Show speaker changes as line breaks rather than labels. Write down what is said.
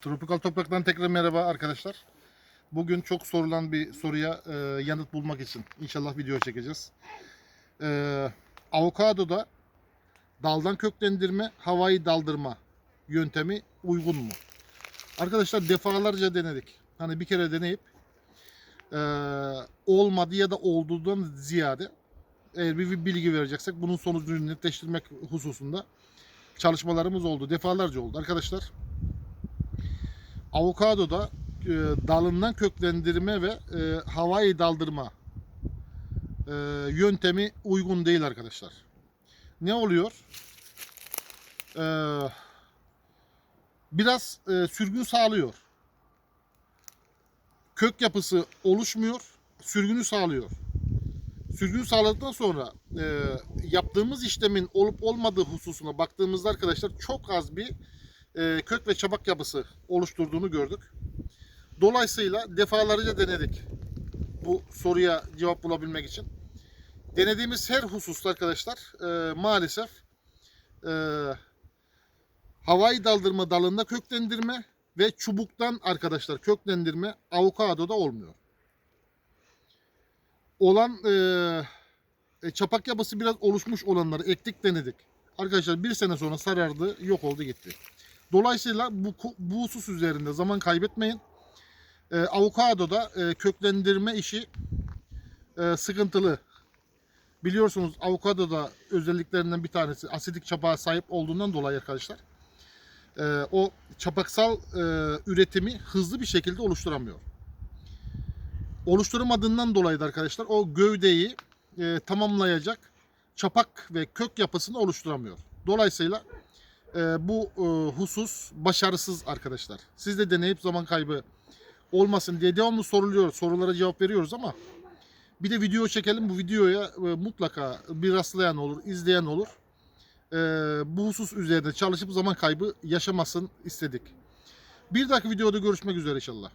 Tropikal Toprak'tan tekrar merhaba arkadaşlar. Bugün çok sorulan bir soruya e, yanıt bulmak için inşallah video çekeceğiz. E, avokadoda daldan köklendirme, havayı daldırma yöntemi uygun mu? Arkadaşlar defalarca denedik. Hani bir kere deneyip e, olmadı ya da olduğundan ziyade eğer bir bilgi vereceksek bunun sonucunu netleştirmek hususunda çalışmalarımız oldu. Defalarca oldu. Arkadaşlar avokadoda e, dalından köklendirme ve e, havayı daldırma e, yöntemi uygun değil arkadaşlar. Ne oluyor? E, biraz e, sürgün sağlıyor. Kök yapısı oluşmuyor, sürgünü sağlıyor. Sürgünü sağladıktan sonra e, yaptığımız işlemin olup olmadığı hususuna baktığımızda arkadaşlar çok az bir e, kök ve çabak yapısı oluşturduğunu gördük. Dolayısıyla defalarca denedik bu soruya cevap bulabilmek için. Denediğimiz her hususta arkadaşlar e, maalesef e, havai daldırma dalında köklendirme ve çubuktan arkadaşlar köklendirme avokadoda olmuyor. Olan e, e, çapak yapısı biraz oluşmuş olanları ektik denedik. Arkadaşlar bir sene sonra sarardı, yok oldu gitti. Dolayısıyla bu, bu husus üzerinde zaman kaybetmeyin. E, avokadoda e, köklendirme işi e, sıkıntılı. Biliyorsunuz avokadoda özelliklerinden bir tanesi asidik çapağa sahip olduğundan dolayı arkadaşlar e, o çapaksal e, üretimi hızlı bir şekilde oluşturamıyor. Oluşturamadığından dolayı da arkadaşlar o gövdeyi e, tamamlayacak çapak ve kök yapısını oluşturamıyor. Dolayısıyla bu e, husus başarısız arkadaşlar. Siz de deneyip zaman kaybı olmasın diye devamlı soruluyor. Sorulara cevap veriyoruz ama bir de video çekelim. Bu videoya e, mutlaka bir rastlayan olur, izleyen olur. E, bu husus üzerinde çalışıp zaman kaybı yaşamasın istedik. Bir dahaki videoda görüşmek üzere inşallah.